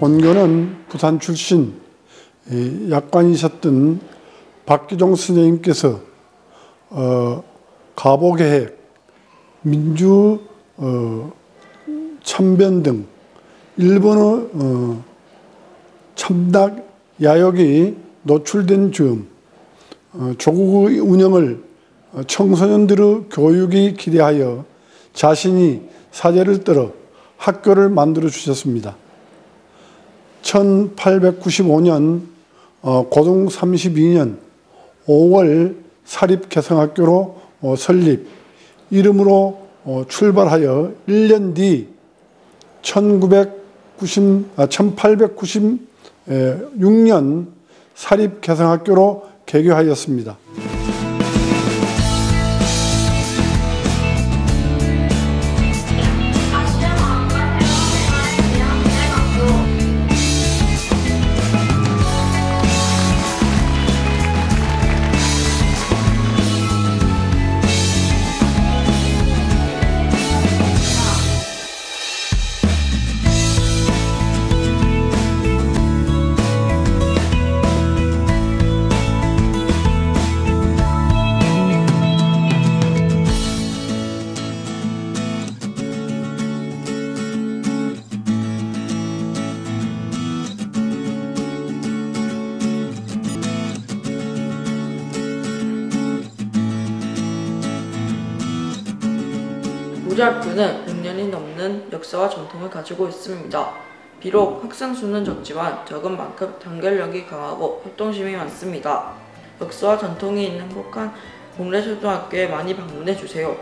본교는 부산 출신 이 약관이셨던 박기종 선생님께서 어, 가보계획, 민주 어, 참변 등 일본어 어, 참락 야욕이 노출된 점, 어, 조국의 운영을 어, 청소년들의 교육이 기대하여 자신이 사제를 떨어 학교를 만들어 주셨습니다. 1895년 어, 고등 32년 5월 사립개성학교로 어, 설립, 이름으로 어, 출발하여 1년 뒤 1990, 아, 1896년 사립개성학교로 개교하였습니다. 무자학교는 100년이 넘는 역사와 전통을 가지고 있습니다. 비록 학생 수는 적지만 적은 만큼 단결력이 강하고 활동심이 많습니다. 역사와 전통이 있는 행복한 공례초등학교에 많이 방문해 주세요.